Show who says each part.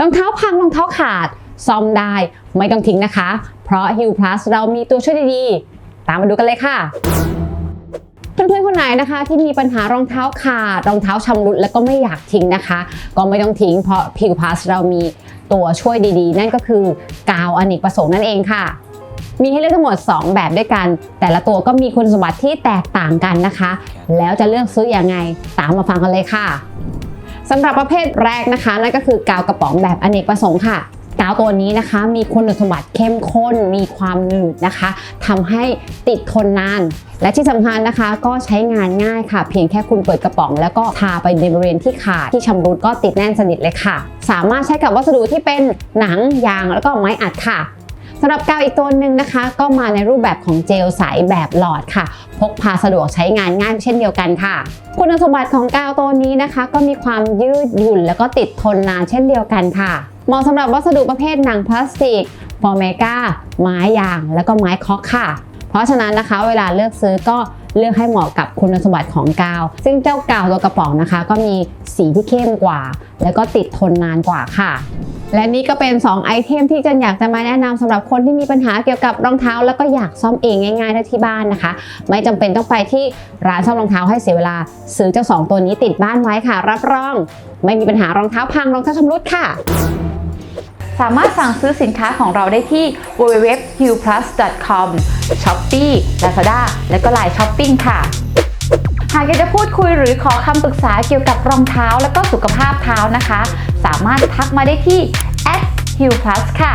Speaker 1: รองเท้าพังรองเท้าขาด ซ่อมได้ไม่ต้องทิ้งนะคะ เพราะ Heal Plus เรามีตัวช่วยดีๆ ตามมาดูกันเลยค่ะเพื่อนๆคนไหนนะคะที่มีปัญหารองเท้าขาดรองเท้าชำรุดแล้วก็ไม่อยากทิ้งนะคะ ก็ไม่ต้องทิ้งเพราะ Heal Plus เรามีตัวช่วยดีๆ นั่นก็คือกาวอเนกประสงค์นั่นเองค่ะ มีให้เลือกทั้งหมด 2 แบบด้วยกัน แต่ละตัวก็มีคุณสมบัติที่แตกต่างกันนะคะ แล้วจะเลือกซื้ออยังไงตามมาฟังกันเลยค่ะ สำหรับประเภทแรกนะคะนั่นก็คือกาวกระป๋องแบบอเนกประสงค์ค่ะกาวตัวนี้นะคะมีคุณสมบัติเข้มข้นมีความหนืดนะคะทำให้ติดทนนาน และที่สำคัญนะคะก็ใช้งานง่ายค่ะ เพียงแค่คุณเปิดกระป๋อง แล้วก็ทาไปในบริเวณที่ขาดที่ชำรุดก็ติดแน่นสนิทเลยค่ะ สามารถใช้กับวัสดุที่เป็นหนังยางแล้วก็ไม้อัดค่ะำหรับกาวอีกตัวหนึ่งนะคะ ก็มาในรูปแบบของเจลใสแบบหลอดค่ะ พกพาสะดวกใช้งานง่ายเช่นเดียวกันค่ะ คุณสมบัติของกาวตัวนี้นะคะ ก็มีความยืดหยุ่นแล้วก็ติดทนนานเช่นเดียวกันค่ะ เหมาะสำหรับวัสดุประเภทหนังพลาสติกฟอร์เมกาไม้ยาง แล้วก็ไม้เคอกค่ะ เพราะฉะนั้นนะคะ เวลาเลือกซื้อก็เลือกให้เหมาะกับคุณสมบัติของกาว ซึ่งเจ้ากาวตัวกระป๋องนะคะ ก็มีสีที่เข้มกว่า แล้วก็ติดทนนานกว่าค่ะ และนี่ก็เป็น 2 ไอเทมที่จันอยากจะมาแนะนำสำหรับคนที่มีปัญหาเกี่ยวกับรองเท้า แล้วก็อยากซ่อมเองง่ายๆได้ที่บ้านนะคะ ไม่จำเป็นต้องไปที่ร้านซ่อมรองเท้าให้เสียเวลา ซื้อเจ้า 2 ตัวนี้ติดบ้านไว้ค่ะ รับรอง ไม่มีปัญหารองเท้าพังรองเท้าชำรุดค่ะ
Speaker 2: สามารถสั่งซื้อสินค้าของเราได้ที่ www.hillplus.com Shopee Lazada และก็ Line Shopping ค่ะากอยากจะพูดคุยหรือขอคำปรึกษาเกี่ยวกับรองเท้าและก็สุขภาพเท้านะคะ สามารถทักมาได้ที่ @hillplus ค่ะ